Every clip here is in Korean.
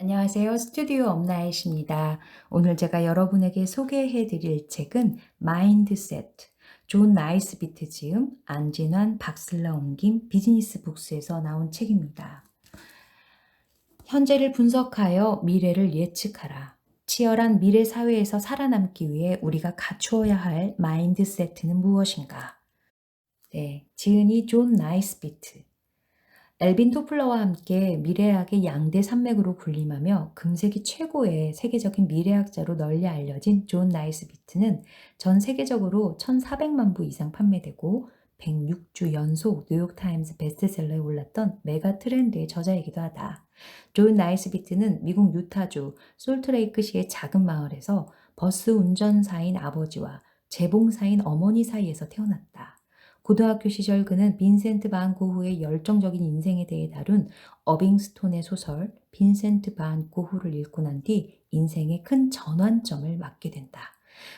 안녕하세요. 스튜디오 엄나잇입니다. 오늘 제가 여러분에게 소개해 드릴 책은 마인드셋, 존 나이스비트 지음, 안진환, 박슬라 옮김, 비즈니스 북스에서 나온 책입니다. 현재를 분석하여 미래를 예측하라. 치열한 미래 사회에서 살아남기 위해 우리가 갖추어야 할 마인드세트는 무엇인가? 네, 지은이 존 나이스비트. 엘빈 토플러와 함께 미래학의 양대 산맥으로 군림하며 금세기 최고의 세계적인 미래학자로 널리 알려진 존 나이스비트는 전 세계적으로 1,400만 부 이상 판매되고 106주 연속 뉴욕타임스 베스트셀러에 올랐던 메가 트렌드의 저자이기도 하다. 존 나이스비트는 미국 유타주 솔트레이크시의 작은 마을에서 버스 운전사인 아버지와 재봉사인 어머니 사이에서 태어났다. 고등학교 시절 그는 빈센트 반 고흐의 열정적인 인생에 대해 다룬 어빙스톤의 소설 빈센트 반 고흐를 읽고 난 뒤 인생의 큰 전환점을 맞게 된다.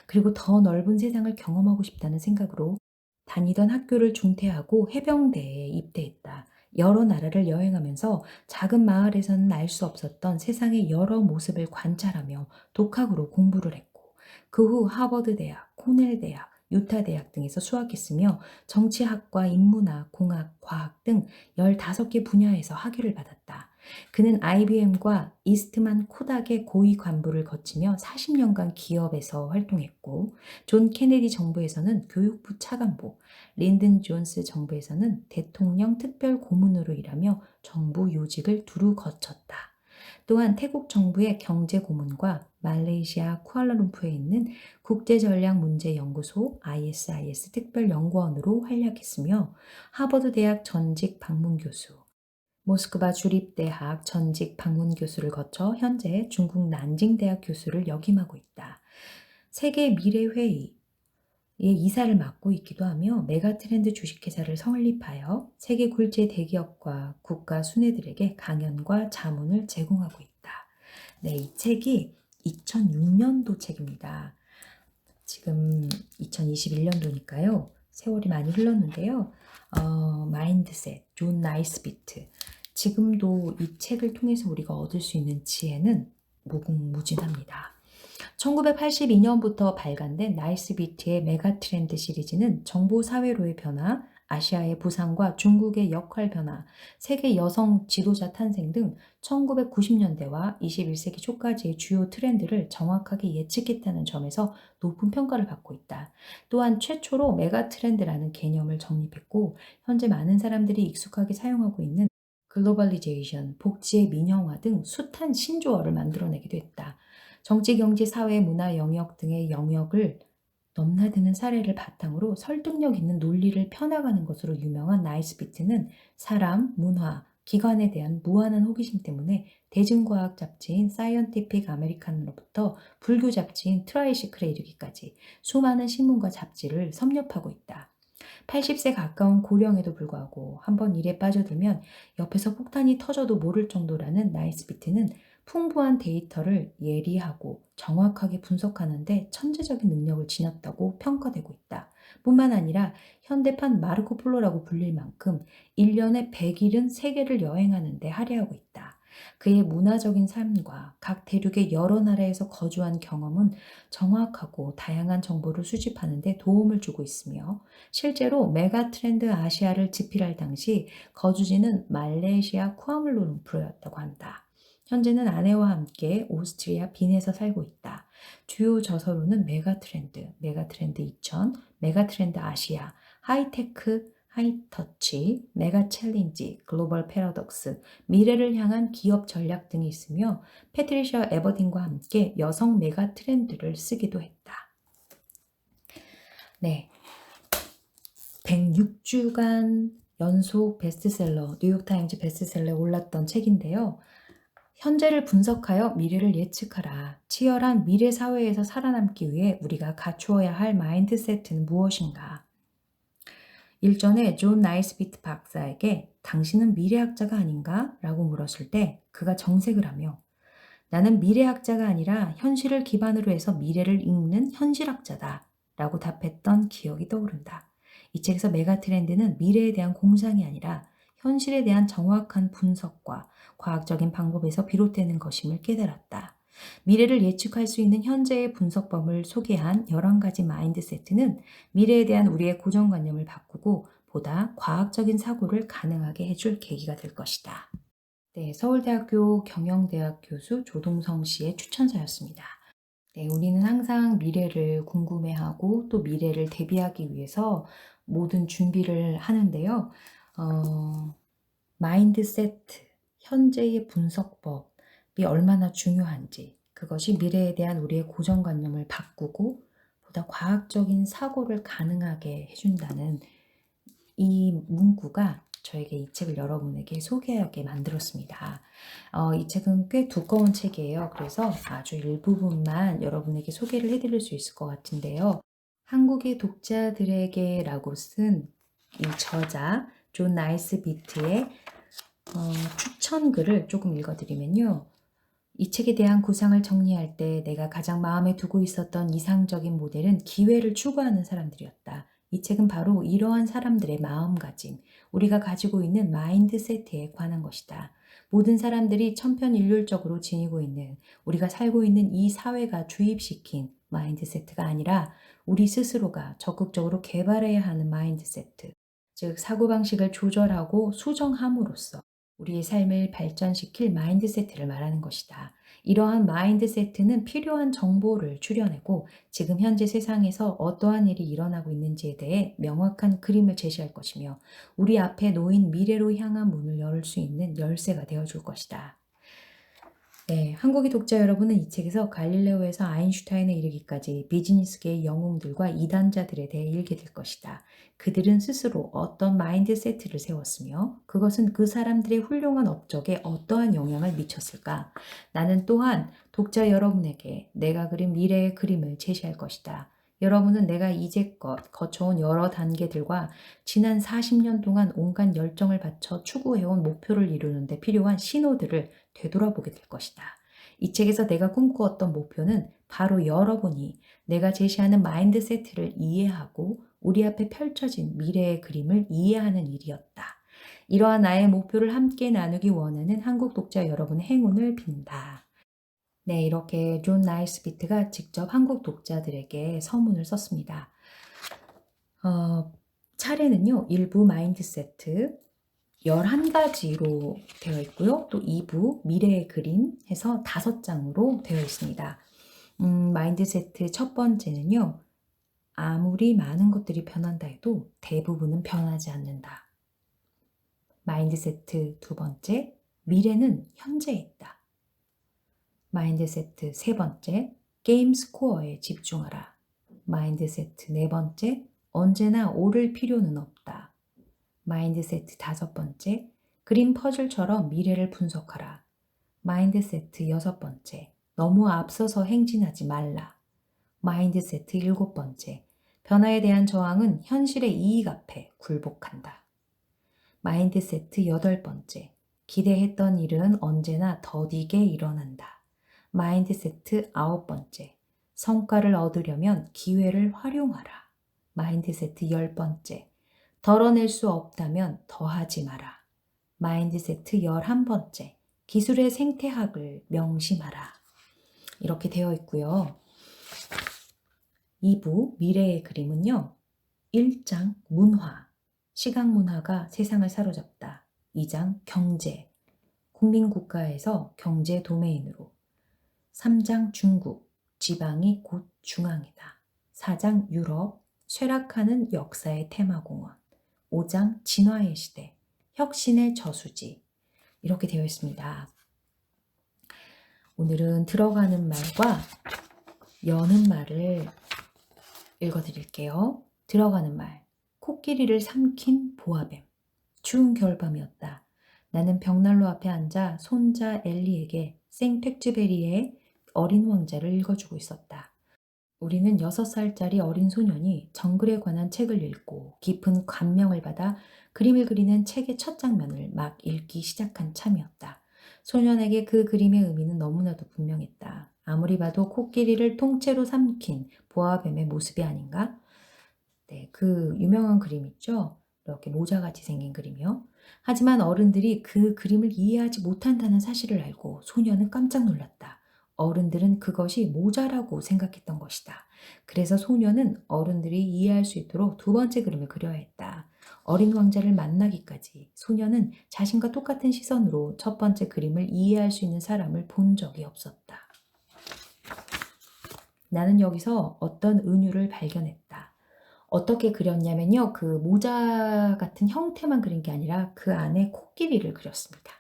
그리고 더 넓은 세상을 경험하고 싶다는 생각으로 다니던 학교를 중퇴하고 해병대에 입대했다. 여러 나라를 여행하면서 작은 마을에서는 알 수 없었던 세상의 여러 모습을 관찰하며 독학으로 공부를 했고 그 후 하버드 대학, 코넬 대학, 유타 대학 등에서 수학했으며 정치학과 인문학, 공학, 과학 등 15개 분야에서 학위를 받았다. 그는 IBM과 이스트만 코닥의 고위 관부를 거치며 40년간 기업에서 활동했고 존 케네디 정부에서는 교육부 차관보, 린든 존스 정부에서는 대통령 특별 고문으로 일하며 정부 요직을 두루 거쳤다. 또한 태국 정부의 경제 고문과 말레이시아 쿠알라룸푸에 있는 국제전략문제연구소 ISIS 특별연구원으로 활약했으며 하버드 대학 전직 방문 교수, 모스크바 주립대학 전직 방문 교수를 거쳐 현재 중국 난징대학 교수를 역임하고 있다. 세계 미래회의, 의 이사를 맡고 있기도 하며 메가트렌드 주식회사를 설립하여 세계 굴지의 대기업과 국가 순회들에게 강연과 자문을 제공하고 있다. 네, 이 책이 2006년도 책입니다. 지금 2021년도니까요. 세월이 많이 흘렀는데요. 어, 마인드셋, 존 나이스비트. 지금도 이 책을 통해서 우리가 얻을 수 있는 지혜는 무궁무진합니다. 1982년부터 발간된 나이스비트의 메가트렌드 시리즈는 정보 사회로의 변화, 아시아의 부상과 중국의 역할 변화, 세계 여성 지도자 탄생 등 1990년대와 21세기 초까지의 주요 트렌드를 정확하게 예측했다는 점에서 높은 평가를 받고 있다. 또한 최초로 메가 트렌드라는 개념을 정립했고 현재 많은 사람들이 익숙하게 사용하고 있는 글로벌리제이션, 복지의 민영화 등 숱한 신조어를 만들어내기도 했다. 정치, 경제, 사회, 문화 영역 등의 영역을 넘나드는 사례를 바탕으로 설득력 있는 논리를 펴나가는 것으로 유명한 나이스비트는 사람, 문화, 기관에 대한 무한한 호기심 때문에 대중과학 잡지인 사이언티픽 아메리칸으로부터 불교 잡지인 트라이시클에 이르기까지 수많은 신문과 잡지를 섭렵하고 있다. 80세 가까운 고령에도 불구하고 한번 일에 빠져들면 옆에서 폭탄이 터져도 모를 정도라는 나이스비트는 풍부한 데이터를 예리하고 정확하게 분석하는데 천재적인 능력을 지녔다고 평가되고 있다. 뿐만 아니라 현대판 마르코 폴로라고 불릴 만큼 1년에 100일은 세계를 여행하는데 할애하고 있다. 그의 문화적인 삶과 각 대륙의 여러 나라에서 거주한 경험은 정확하고 다양한 정보를 수집하는 데 도움을 주고 있으며 실제로 메가 트렌드 아시아를 집필할 당시 거주지는 말레이시아 쿠아물루룸푸르였다고 한다. 현재는 아내와 함께 오스트리아 빈에서 살고 있다. 주요 저서로는 메가트렌드, 메가트렌드 2000, 메가트렌드 아시아, 하이테크, 하이터치, 메가 챌린지, 글로벌 패러독스, 미래를 향한 기업 전략 등이 있으며 패트리셔 에버딘과 함께 여성 메가 트렌드를 쓰기도 했다. 네. 106주간 연속 베스트셀러, 뉴욕타임즈 베스트셀러에 올랐던 책인데요. 현재를 분석하여 미래를 예측하라. 치열한 미래 사회에서 살아남기 위해 우리가 갖추어야 할 마인드세트는 무엇인가? 일전에 존 나이스비트 박사에게 당신은 미래학자가 아닌가? 라고 물었을 때 그가 정색을 하며 나는 미래학자가 아니라 현실을 기반으로 해서 미래를 읽는 현실학자다. 라고 답했던 기억이 떠오른다. 이 책에서 메가 트렌드는 미래에 대한 공상이 아니라 현실에 대한 정확한 분석과 과학적인 방법에서 비롯되는 것임을 깨달았다. 미래를 예측할 수 있는 현재의 분석법을 소개한 11가지 마인드세트는 미래에 대한 우리의 고정관념을 바꾸고 보다 과학적인 사고를 가능하게 해줄 계기가 될 것이다. 네, 서울대학교 경영대학 교수 조동성 씨의 추천사였습니다. 네, 우리는 항상 미래를 궁금해하고 또 미래를 대비하기 위해서 모든 준비를 하는데요. 어, 마인드세트, 현재의 분석법이 얼마나 중요한지, 그것이 미래에 대한 우리의 고정관념을 바꾸고 보다 과학적인 사고를 가능하게 해준다는 이 문구가 저에게 이 책을 여러분에게 소개하게 만들었습니다. 어, 이 책은 꽤 두꺼운 책이에요. 그래서 아주 일부분만 여러분에게 소개를 해드릴 수 있을 것 같은데요. 한국의 독자들에게라고 쓴 이 저자 존 나이스 비트의 어, 추천글을 조금 읽어드리면요. 이 책에 대한 구상을 정리할 때 내가 가장 마음에 두고 있었던 이상적인 모델은 기회를 추구하는 사람들이었다. 이 책은 바로 이러한 사람들의 마음가짐, 우리가 가지고 있는 마인드세트에 관한 것이다. 모든 사람들이 천편일률적으로 지니고 있는 우리가 살고 있는 이 사회가 주입시킨 마인드세트가 아니라 우리 스스로가 적극적으로 개발해야 하는 마인드세트, 즉 사고방식을 조절하고 수정함으로써 우리의 삶을 발전시킬 마인드세트를 말하는 것이다. 이러한 마인드세트는 필요한 정보를 추려내고 지금 현재 세상에서 어떠한 일이 일어나고 있는지에 대해 명확한 그림을 제시할 것이며 우리 앞에 놓인 미래로 향한 문을 열 수 있는 열쇠가 되어줄 것이다. 네, 한국의 독자 여러분은 이 책에서 갈릴레오에서 아인슈타인에 이르기까지 비즈니스계의 영웅들과 이단자들에 대해 읽게 될 것이다. 그들은 스스로 어떤 마인드세트를 세웠으며 그것은 그 사람들의 훌륭한 업적에 어떠한 영향을 미쳤을까? 나는 또한 독자 여러분에게 내가 그린 미래의 그림을 제시할 것이다. 여러분은 내가 이제껏 거쳐온 여러 단계들과 지난 40년 동안 온갖 열정을 바쳐 추구해온 목표를 이루는데 필요한 신호들을 되돌아보게 될 것이다. 이 책에서 내가 꿈꾸었던 목표는 바로 여러분이 내가 제시하는 마인드 세트를 이해하고 우리 앞에 펼쳐진 미래의 그림을 이해하는 일이었다. 이러한 나의 목표를 함께 나누기 원하는 한국 독자 여러분의 행운을 빈다. 네, 이렇게 존 나이스비트가 직접 한국 독자들에게 서문을 썼습니다. 어, 차례는요, 1부 마인드세트 11가지로 되어 있고요. 또 2부 미래의 그림 해서 5장으로 되어 있습니다. 음, 마인드세트 첫 번째는요, 아무리 많은 것들이 변한다 해도 대부분은 변하지 않는다. 마인드세트 두 번째, 미래는 현재에 있다. 마인드세트 세 번째, 게임 스코어에 집중하라. 마인드세트 네 번째, 언제나 오를 필요는 없다. 마인드세트 다섯 번째, 그림 퍼즐처럼 미래를 분석하라. 마인드세트 여섯 번째, 너무 앞서서 행진하지 말라. 마인드세트 일곱 번째, 변화에 대한 저항은 현실의 이익 앞에 굴복한다. 마인드세트 여덟 번째, 기대했던 일은 언제나 더디게 일어난다. 마인드세트 아홉 번째. 성과를 얻으려면 기회를 활용하라. 마인드세트 열 번째. 덜어낼 수 없다면 더하지 마라. 마인드세트 열한 번째. 기술의 생태학을 명심하라. 이렇게 되어 있고요. 2부 미래의 그림은요. 1장 문화. 시각 문화가 세상을 사로잡다. 2장 경제. 국민 국가에서 경제 도메인으로 3장 중국, 지방이 곧 중앙이다. 4장 유럽, 쇠락하는 역사의 테마공원. 5장 진화의 시대, 혁신의 저수지. 이렇게 되어 있습니다. 오늘은 들어가는 말과 여는 말을 읽어드릴게요. 들어가는 말. 코끼리를 삼킨 보아뱀. 추운 겨울밤이었다. 나는 벽난로 앞에 앉아 손자 엘리에게 생택즈베리의 어린 왕자를 읽어주고 있었다. 우리는 6살짜리 어린 소년이 정글에 관한 책을 읽고 깊은 감명을 받아 그림을 그리는 책의 첫 장면을 막 읽기 시작한 참이었다. 소년에게 그 그림의 의미는 너무나도 분명했다. 아무리 봐도 코끼리를 통째로 삼킨 보아뱀의 모습이 아닌가? 네, 그 유명한 그림 있죠? 이렇게 모자같이 생긴 그림이요. 하지만 어른들이 그 그림을 이해하지 못한다는 사실을 알고 소녀는 깜짝 놀랐다. 어른들은 그것이 모자라고 생각했던 것이다. 그래서 소녀는 어른들이 이해할 수 있도록 두 번째 그림을 그려야 했다. 어린 왕자를 만나기까지 소녀는 자신과 똑같은 시선으로 첫 번째 그림을 이해할 수 있는 사람을 본 적이 없었다. 나는 여기서 어떤 은유를 발견했다. 어떻게 그렸냐면요. 그 모자 같은 형태만 그린 게 아니라 그 안에 코끼리를 그렸습니다.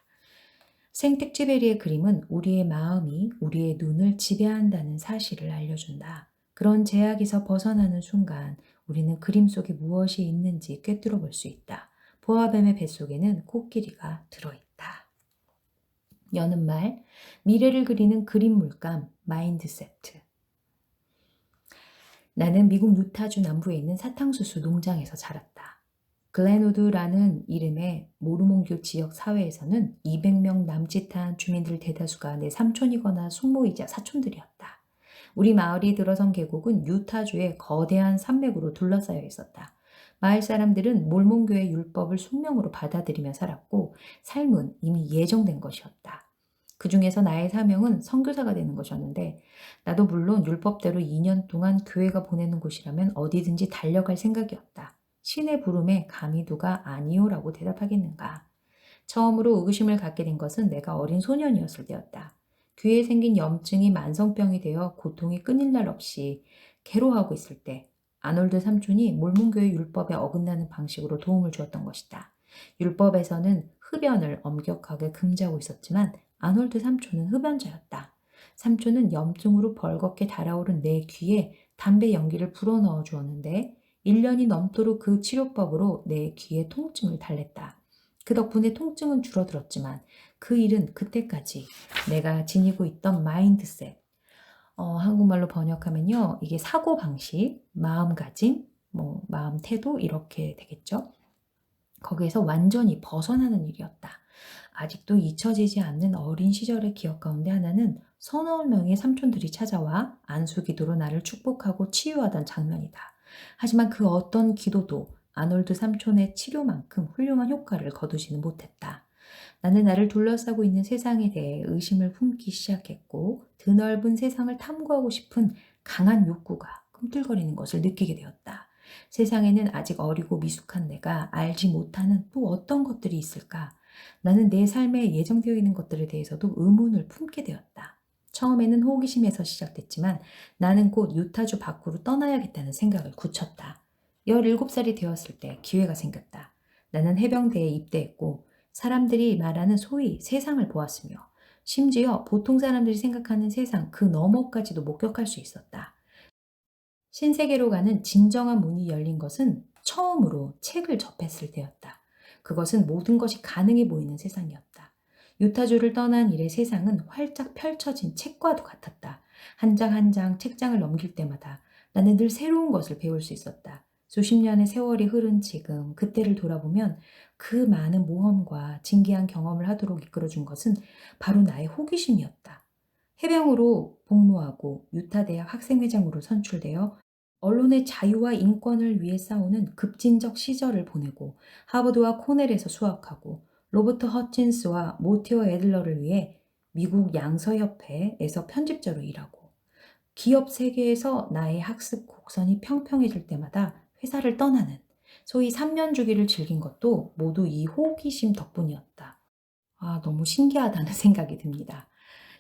생텍쥐베리의 그림은 우리의 마음이 우리의 눈을 지배한다는 사실을 알려준다. 그런 제약에서 벗어나는 순간 우리는 그림 속에 무엇이 있는지 꿰뚫어 볼 수 있다. 보아뱀의 뱃속에는 코끼리가 들어있다. 여는 말, 미래를 그리는 그림 물감, 마인드세트. 나는 미국 유타주 남부에 있는 사탕수수 농장에서 자랐다. 글렌우드라는 이름의 모르몬교 지역 사회에서는 200명 남짓한 주민들 대다수가 내 삼촌이거나 숙모이자 사촌들이었다. 우리 마을이 들어선 계곡은 유타주의 거대한 산맥으로 둘러싸여 있었다. 마을 사람들은 몰몬교의 율법을 숙명으로 받아들이며 살았고 삶은 이미 예정된 것이었다. 그 중에서 나의 사명은 선교사가 되는 것이었는데 나도 물론 율법대로 2년 동안 교회가 보내는 곳이라면 어디든지 달려갈 생각이었다. 신의 부름에 감히 누가 아니오라고 대답하겠는가. 처음으로 의구심을 갖게 된 것은 내가 어린 소년이었을 때였다. 귀에 생긴 염증이 만성병이 되어 고통이 끊일 날 없이 괴로워하고 있을 때 아놀드 삼촌이 몰몬교의 율법에 어긋나는 방식으로 도움을 주었던 것이다. 율법에서는 흡연을 엄격하게 금지하고 있었지만 아놀드 삼촌은 흡연자였다. 삼촌은 염증으로 벌겋게 달아오른 내 귀에 담배 연기를 불어넣어 주었는데 1년이 넘도록 그 치료법으로 내 귀의 통증을 달랬다. 그 덕분에 통증은 줄어들었지만 그 일은 그때까지 내가 지니고 있던 마인드셋, 어, 한국말로 번역하면요. 이게 사고방식, 마음가짐, 뭐, 마음 태도 이렇게 되겠죠. 거기에서 완전히 벗어나는 일이었다. 아직도 잊혀지지 않는 어린 시절의 기억 가운데 하나는 서너 명의 삼촌들이 찾아와 안수기도로 나를 축복하고 치유하던 장면이다. 하지만 그 어떤 기도도 아놀드 삼촌의 치료만큼 훌륭한 효과를 거두지는 못했다. 나는 나를 둘러싸고 있는 세상에 대해 의심을 품기 시작했고 드넓은 세상을 탐구하고 싶은 강한 욕구가 꿈틀거리는 것을 느끼게 되었다. 세상에는 아직 어리고 미숙한 내가 알지 못하는 또 어떤 것들이 있을까? 나는 내 삶에 예정되어 있는 것들에 대해서도 의문을 품게 되었다. 처음에는 호기심에서 시작됐지만 나는 곧 유타주 밖으로 떠나야겠다는 생각을 굳혔다. 17살이 되었을 때 기회가 생겼다. 나는 해병대에 입대했고 사람들이 말하는 소위 세상을 보았으며 심지어 보통 사람들이 생각하는 세상 그 너머까지도 목격할 수 있었다. 신세계로 가는 진정한 문이 열린 것은 처음으로 책을 접했을 때였다. 그것은 모든 것이 가능해 보이는 세상이었다. 유타주를 떠난 이래 세상은 활짝 펼쳐진 책과도 같았다. 한 장 한 장 책장을 넘길 때마다 나는 늘 새로운 것을 배울 수 있었다. 수십 년의 세월이 흐른 지금 그때를 돌아보면 그 많은 모험과 진기한 경험을 하도록 이끌어준 것은 바로 나의 호기심이었다. 해병으로 복무하고 유타 대학 학생회장으로 선출되어 언론의 자유와 인권을 위해 싸우는 급진적 시절을 보내고 하버드와 코넬에서 수학하고 로버트 허친스와 모티어 애들러를 위해 미국 양서협회에서 편집자로 일하고 기업 세계에서 나의 학습 곡선이 평평해질 때마다 회사를 떠나는 소위 3년 주기를 즐긴 것도 모두 이 호기심 덕분이었다. 아, 너무 신기하다는 생각이 듭니다.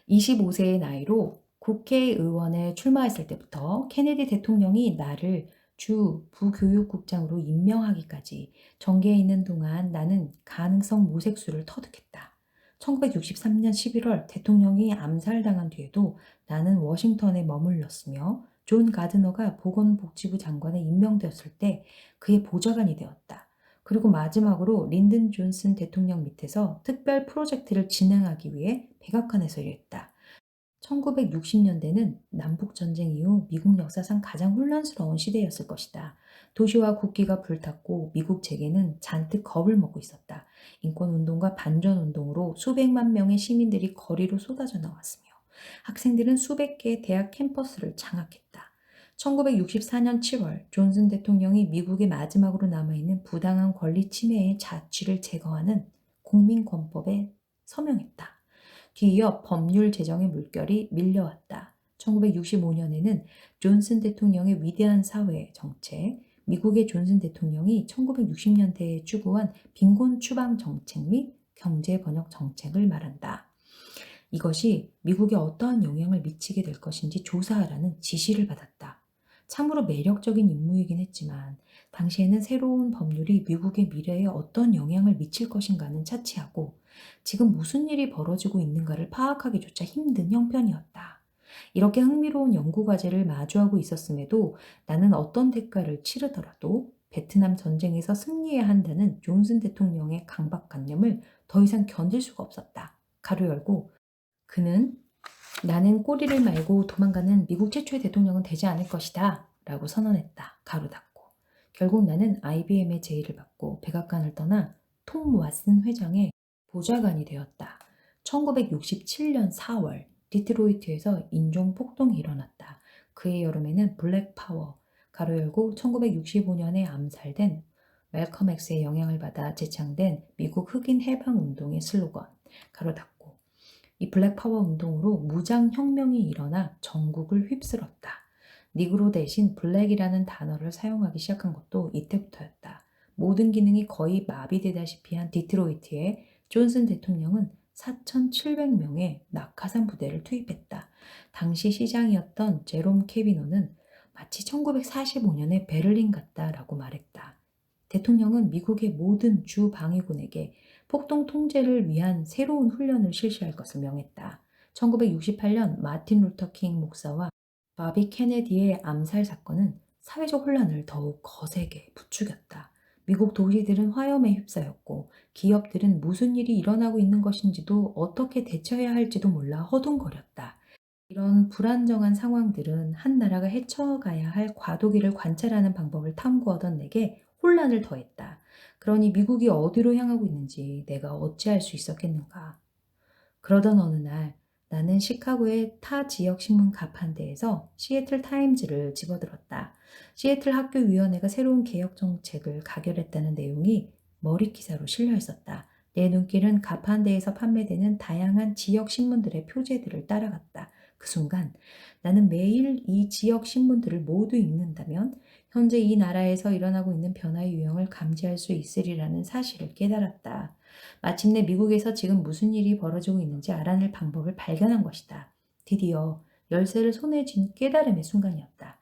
25세의 나이로 국회의원에 출마했을 때부터 케네디 대통령이 나를 주 부교육국장으로 임명하기까지 정계에 있는 동안 나는 가능성 모색수를 터득했다. 1963년 11월 대통령이 암살당한 뒤에도 나는 워싱턴에 머물렀으며 존 가드너가 보건복지부 장관에 임명되었을 때 그의 보좌관이 되었다. 그리고 마지막으로 린든 존슨 대통령 밑에서 특별 프로젝트를 진행하기 위해 백악관에서 일했다. 1960년대는 남북전쟁 이후 미국 역사상 가장 혼란스러운 시대였을 것이다. 도시와 국기가 불탔고 미국 재계는 잔뜩 겁을 먹고 있었다. 인권운동과 반전운동으로 수백만 명의 시민들이 거리로 쏟아져 나왔으며 학생들은 수백 개의 대학 캠퍼스를 장악했다. 1964년 7월 존슨 대통령이 미국의 마지막으로 남아있는 부당한 권리 침해의 자취를 제거하는 국민권법에 서명했다. 뒤이어 법률 제정의 물결이 밀려왔다. 1965년에는 존슨 대통령의 위대한 사회 정책, 미국의 존슨 대통령이 1960년대에 추구한 빈곤 추방 정책 및 경제 번역 정책을 말한다. 이것이 미국에 어떠한 영향을 미치게 될 것인지 조사하라는 지시를 받았다. 참으로 매력적인 임무이긴 했지만 당시에는 새로운 법률이 미국의 미래에 어떤 영향을 미칠 것인가는 차치하고 지금 무슨 일이 벌어지고 있는가를 파악하기조차 힘든 형편이었다. 이렇게 흥미로운 연구 과제를 마주하고 있었음에도 나는 어떤 대가를 치르더라도 베트남 전쟁에서 승리해야 한다는 존슨 대통령의 강박관념을 더 이상 견딜 수가 없었다. 가로 열고 그는 나는 꼬리를 말고 도망가는 미국 최초의 대통령은 되지 않을 것이다. 라고 선언했다. 가로 닫고. 결국 나는 IBM의 제의를 받고 백악관을 떠나 톰 왓슨 회장의 보좌관이 되었다. 1967년 4월 디트로이트에서 인종 폭동이 일어났다. 그해 여름에는 블랙 파워, 가로 열고 1965년에 암살된 멜컴 X의 영향을 받아 제창된 미국 흑인 해방 운동의 슬로건, 가로 닫고. 이 블랙 파워 운동으로 무장 혁명이 일어나 전국을 휩쓸었다. 니그로 대신 블랙이라는 단어를 사용하기 시작한 것도 이때부터였다. 모든 기능이 거의 마비되다시피 한 디트로이트에 존슨 대통령은 4,700명의 낙하산 부대를 투입했다. 당시 시장이었던 제롬 케비노는 마치 1945년의 베를린 같다라고 말했다. 대통령은 미국의 모든 주 방위군에게 폭동 통제를 위한 새로운 훈련을 실시할 것을 명했다. 1968년 마틴 루터 킹 목사와 바비 케네디의 암살 사건은 사회적 혼란을 더욱 거세게 부추겼다. 미국 도시들은 화염에 휩싸였고 기업들은 무슨 일이 일어나고 있는 것인지도 어떻게 대처해야 할지도 몰라 허둥거렸다. 이런 불안정한 상황들은 한 나라가 헤쳐가야 할 과도기를 관찰하는 방법을 탐구하던 내게 혼란을 더했다. 그러니 미국이 어디로 향하고 있는지 내가 어찌할 수 있었겠는가. 그러던 어느 날 나는 시카고의 타 지역 신문 가판대에서 시애틀 타임즈를 집어들었다. 시애틀 학교위원회가 새로운 개혁 정책을 가결했다는 내용이 머리 기사로 실려 있었다. 내 눈길은 가판대에서 판매되는 다양한 지역 신문들의 표제들을 따라갔다. 그 순간 나는 매일 이 지역 신문들을 모두 읽는다면 현재 이 나라에서 일어나고 있는 변화의 유형을 감지할 수 있으리라는 사실을 깨달았다. 마침내 미국에서 지금 무슨 일이 벌어지고 있는지 알아낼 방법을 발견한 것이다. 드디어 열쇠를 손에 쥔 깨달음의 순간이었다.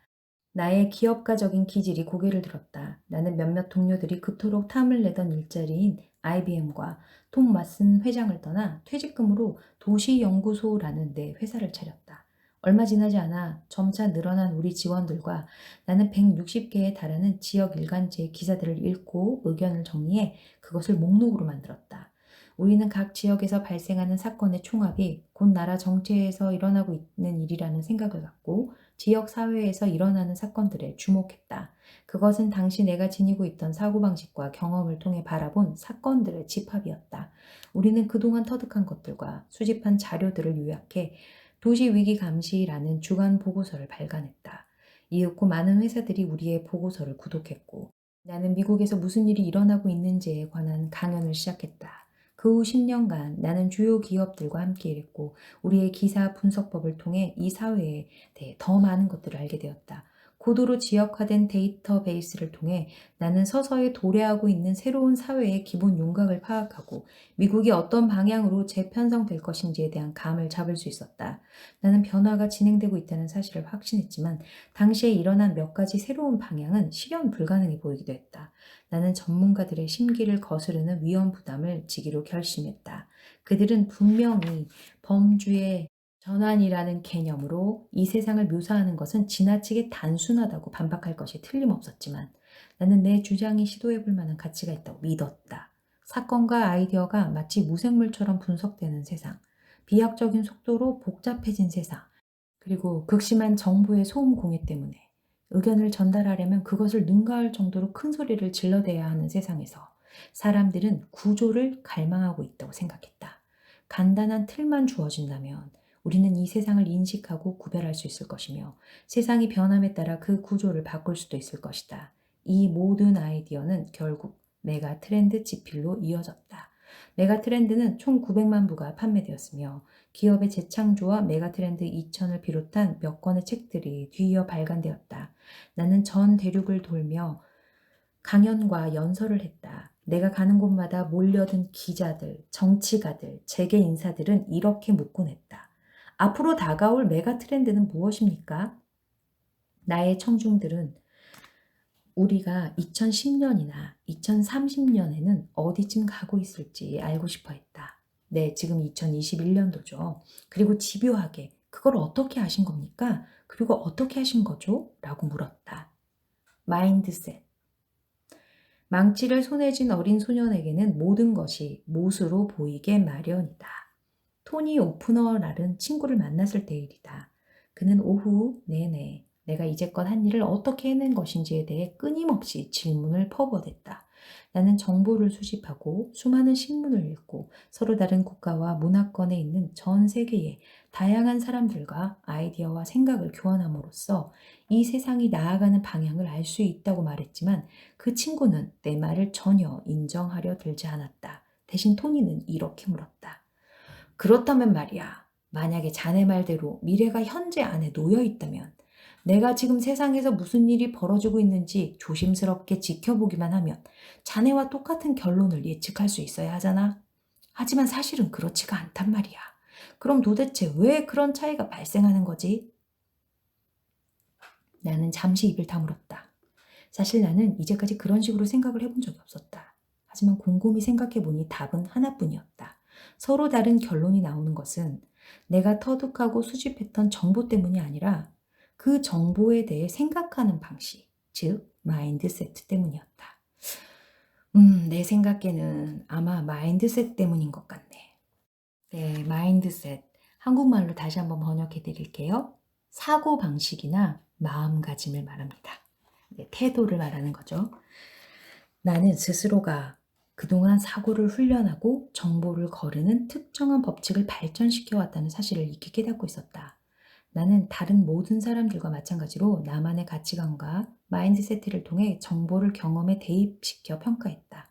나의 기업가적인 기질이 고개를 들었다. 나는 몇몇 동료들이 그토록 탐을 내던 일자리인 IBM과 톰 왓슨 회장을 떠나 퇴직금으로 도시연구소라는 내 회사를 차렸다. 얼마 지나지 않아 점차 늘어난 우리 지원들과 나는 160개에 달하는 지역 일간지의 기사들을 읽고 의견을 정리해 그것을 목록으로 만들었다. 우리는 각 지역에서 발생하는 사건의 총합이 곧 나라 정체에서 일어나고 있는 일이라는 생각을 갖고 지역 사회에서 일어나는 사건들에 주목했다. 그것은 당시 내가 지니고 있던 사고방식과 경험을 통해 바라본 사건들의 집합이었다. 우리는 그동안 터득한 것들과 수집한 자료들을 요약해 도시위기 감시라는 주간 보고서를 발간했다. 이윽고 많은 회사들이 우리의 보고서를 구독했고 나는 미국에서 무슨 일이 일어나고 있는지에 관한 강연을 시작했다. 그 후 10년간 나는 주요 기업들과 함께 일했고 우리의 기사 분석법을 통해 이 사회에 대해 더 많은 것들을 알게 되었다. 고도로 지역화된 데이터베이스를 통해 나는 서서히 도래하고 있는 새로운 사회의 기본 윤곽을 파악하고 미국이 어떤 방향으로 재편성될 것인지에 대한 감을 잡을 수 있었다. 나는 변화가 진행되고 있다는 사실을 확신했지만 당시에 일어난 몇 가지 새로운 방향은 실현 불가능해 보이기도 했다. 나는 전문가들의 심기를 거스르는 위험 부담을 지기로 결심했다. 그들은 분명히 범주의 전환이라는 개념으로 이 세상을 묘사하는 것은 지나치게 단순하다고 반박할 것이 틀림없었지만 나는 내 주장이 시도해 볼 만한 가치가 있다고 믿었다. 사건과 아이디어가 마치 무생물처럼 분석되는 세상, 비약적인 속도로 복잡해진 세상, 그리고 극심한 정부의 소음 공해 때문에 의견을 전달하려면 그것을 능가할 정도로 큰 소리를 질러대야 하는 세상에서 사람들은 구조를 갈망하고 있다고 생각했다. 간단한 틀만 주어진다면 우리는 이 세상을 인식하고 구별할 수 있을 것이며 세상이 변함에 따라 그 구조를 바꿀 수도 있을 것이다. 이 모든 아이디어는 결국 메가 트렌드 지필로 이어졌다. 메가 트렌드는 총 900만 부가 판매되었으며 기업의 재창조와 메가 트렌드 2000을 비롯한 몇 권의 책들이 뒤이어 발간되었다. 나는 전 대륙을 돌며 강연과 연설을 했다. 내가 가는 곳마다 몰려든 기자들, 정치가들, 재계 인사들은 이렇게 묻곤 했다. 앞으로 다가올 메가 트렌드는 무엇입니까? 나의 청중들은 우리가 2010년이나 2030년에는 어디쯤 가고 있을지 알고 싶어 했다. 네, 지금 2021년도죠. 그리고 집요하게 그걸 어떻게 하신 겁니까? 그리고 어떻게 하신 거죠? 라고 물었다. 마인드셋. 망치를 손에 쥔 어린 소년에게는 모든 것이 못으로 보이게 마련이다. 토니 오프너라는 친구를 만났을 때 일이다. 그는 오후 내내 내가 이제껏 한 일을 어떻게 해낸 것인지에 대해 끊임없이 질문을 퍼부어댔다. 나는 정보를 수집하고 수많은 신문을 읽고 서로 다른 국가와 문화권에 있는 전 세계의 다양한 사람들과 아이디어와 생각을 교환함으로써 이 세상이 나아가는 방향을 알 수 있다고 말했지만 그 친구는 내 말을 전혀 인정하려 들지 않았다. 대신 토니는 이렇게 물었다. 그렇다면 말이야. 만약에 자네 말대로 미래가 현재 안에 놓여 있다면 내가 지금 세상에서 무슨 일이 벌어지고 있는지 조심스럽게 지켜보기만 하면 자네와 똑같은 결론을 예측할 수 있어야 하잖아. 하지만 사실은 그렇지가 않단 말이야. 그럼 도대체 왜 그런 차이가 발생하는 거지? 나는 잠시 입을 다물었다. 사실 나는 이제까지 그런 식으로 생각을 해본 적이 없었다. 하지만 곰곰이 생각해보니 답은 하나뿐이었다. 서로 다른 결론이 나오는 것은 내가 터득하고 수집했던 정보 때문이 아니라 그 정보에 대해 생각하는 방식, 즉 마인드세트 때문이었다. 음, 내 생각에는 아마 마인드셋 때문인 것 같네. 네, 마인드셋. 한국말로 다시 한번 번역해 드릴게요. 사고 방식이나 마음가짐을 말합니다. 네, 태도를 말하는 거죠. 나는 스스로가 그동안 사고를 훈련하고 정보를 거르는 특정한 법칙을 발전시켜 왔다는 사실을 익히 깨닫고 있었다. 나는 다른 모든 사람들과 마찬가지로 나만의 가치관과 마인드세트를 통해 정보를 경험에 대입시켜 평가했다.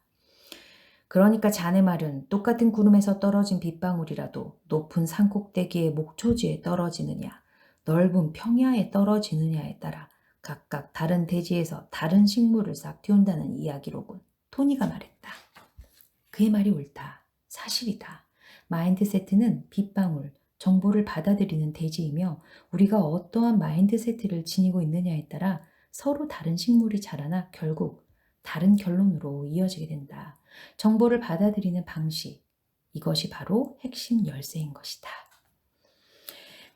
그러니까 자네 말은 똑같은 구름에서 떨어진 빗방울이라도 높은 산 꼭대기의 목초지에 떨어지느냐, 넓은 평야에 떨어지느냐에 따라 각각 다른 대지에서 다른 식물을 싹 틔운다는 이야기로군. 토니가 말했다. 그의 말이 옳다. 사실이다. 마인드세트는 빗방울, 정보를 받아들이는 대지이며 우리가 어떠한 마인드세트를 지니고 있느냐에 따라 서로 다른 식물이 자라나 결국 다른 결론으로 이어지게 된다. 정보를 받아들이는 방식, 이것이 바로 핵심 열쇠인 것이다.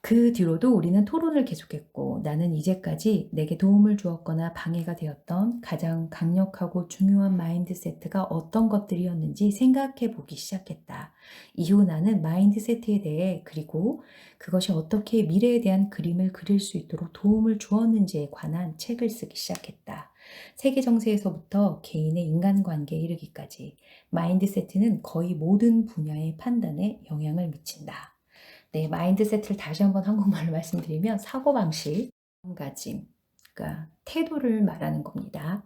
그 뒤로도 우리는 토론을 계속했고 나는 이제까지 내게 도움을 주었거나 방해가 되었던 가장 강력하고 중요한 마인드세트가 어떤 것들이었는지 생각해 보기 시작했다. 이후 나는 마인드세트에 대해 그리고 그것이 어떻게 미래에 대한 그림을 그릴 수 있도록 도움을 주었는지에 관한 책을 쓰기 시작했다. 세계 정세에서부터 개인의 인간관계에 이르기까지 마인드세트는 거의 모든 분야의 판단에 영향을 미친다. 네, 마인드세트를 다시 한번 한국말로 말씀드리면 사고방식, 마음가짐, 그러니까 태도를 말하는 겁니다.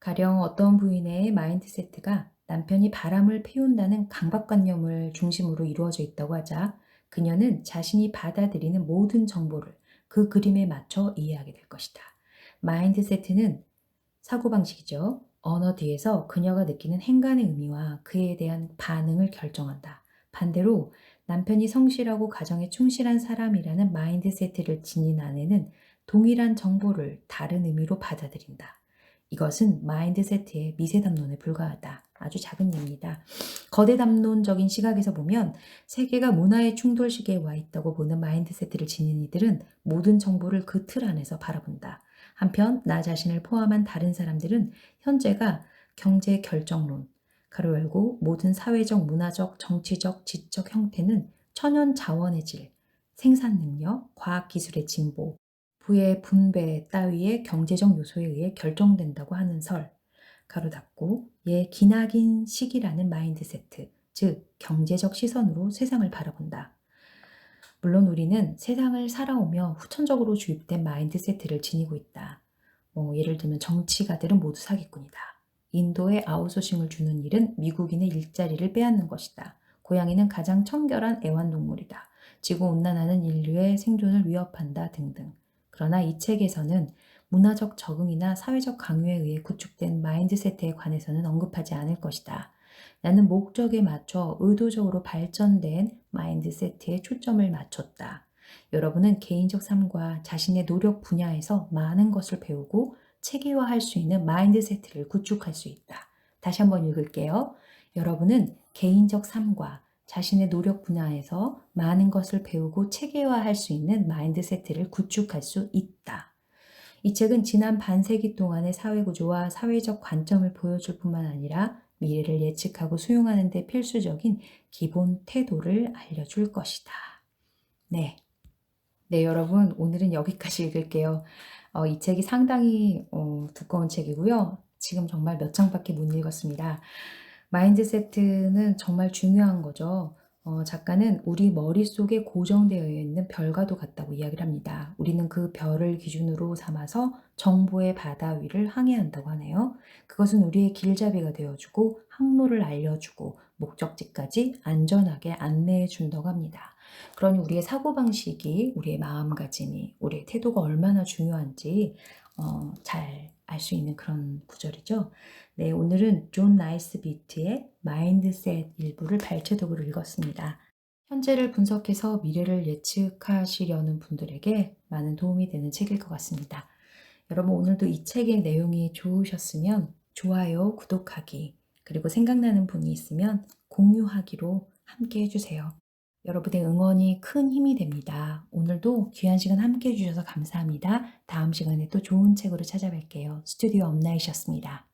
가령 어떤 부인의 마인드세트가 남편이 바람을 피운다는 강박관념을 중심으로 이루어져 있다고 하자 그녀는 자신이 받아들이는 모든 정보를 그 그림에 맞춰 이해하게 될 것이다. 마인드세트는 사고방식이죠. 언어 뒤에서 그녀가 느끼는 행간의 의미와 그에 대한 반응을 결정한다. 반대로 남편이 성실하고 가정에 충실한 사람이라는 마인드세트를 지닌 아내는 동일한 정보를 다른 의미로 받아들인다. 이것은 마인드세트의 미세 담론에 불과하다. 아주 작은 예입니다. 거대 담론적인 시각에서 보면 세계가 문화의 충돌 시기에 와 있다고 보는 마인드세트를 지닌 이들은 모든 정보를 그 틀 안에서 바라본다. 한편 나 자신을 포함한 다른 사람들은 현재가 경제 결정론, 가로 열고 모든 사회적, 문화적, 정치적, 지적 형태는 천연 자원의 질, 생산 능력, 과학 기술의 진보, 부의 분배 따위의 경제적 요소에 의해 결정된다고 하는 설, 가로 닫고 예 기나긴 시기라는 마인드 세트, 즉 경제적 시선으로 세상을 바라본다. 물론 우리는 세상을 살아오며 후천적으로 주입된 마인드 세트를 지니고 있다. 뭐 예를 들면 정치가들은 모두 사기꾼이다. 인도에 아웃소싱을 주는 일은 미국인의 일자리를 빼앗는 것이다. 고양이는 가장 청결한 애완동물이다. 지구 온난화는 인류의 생존을 위협한다 등등. 그러나 이 책에서는 문화적 적응이나 사회적 강요에 의해 구축된 마인드세트에 관해서는 언급하지 않을 것이다. 나는 목적에 맞춰 의도적으로 발전된 마인드세트에 초점을 맞췄다. 여러분은 개인적 삶과 자신의 노력 분야에서 많은 것을 배우고 체계화할 수 있는 마인드세트를 구축할 수 있다. 다시 한번 읽을게요. 여러분은 개인적 삶과 자신의 노력 분야에서 많은 것을 배우고 체계화할 수 있는 마인드세트를 구축할 수 있다. 이 책은 지난 반세기 동안의 사회구조와 사회적 관점을 보여줄 뿐만 아니라 미래를 예측하고 수용하는 데 필수적인 기본 태도를 알려줄 것이다. 네. 네, 여러분. 오늘은 여기까지 읽을게요. 어, 이 책이 상당히 어, 두꺼운 책이고요. 지금 정말 몇 장밖에 못 읽었습니다. 마인드세트는 정말 중요한 거죠. 어, 작가는 우리 머릿속에 고정되어 있는 별과도 같다고 이야기를 합니다. 우리는 그 별을 기준으로 삼아서 정보의 바다 위를 항해한다고 하네요. 그것은 우리의 길잡이가 되어주고 항로를 알려주고 목적지까지 안전하게 안내해 준다고 합니다. 그러니 우리의 사고방식이, 우리의 마음가짐이, 우리의 태도가 얼마나 중요한지 어, 잘 알 수 있는 그런 구절이죠. 네, 오늘은 존 나이스 비트의 마인드셋 일부를 발췌독으로 읽었습니다. 현재를 분석해서 미래를 예측하시려는 분들에게 많은 도움이 되는 책일 것 같습니다. 여러분 오늘도 이 책의 내용이 좋으셨으면 좋아요, 구독하기, 그리고 생각나는 분이 있으면 공유하기로 함께 해주세요. 여러분의 응원이 큰 힘이 됩니다. 오늘도 귀한 시간 함께 해주셔서 감사합니다. 다음 시간에 또 좋은 책으로 찾아뵐게요. 스튜디오 업나이셨습니다.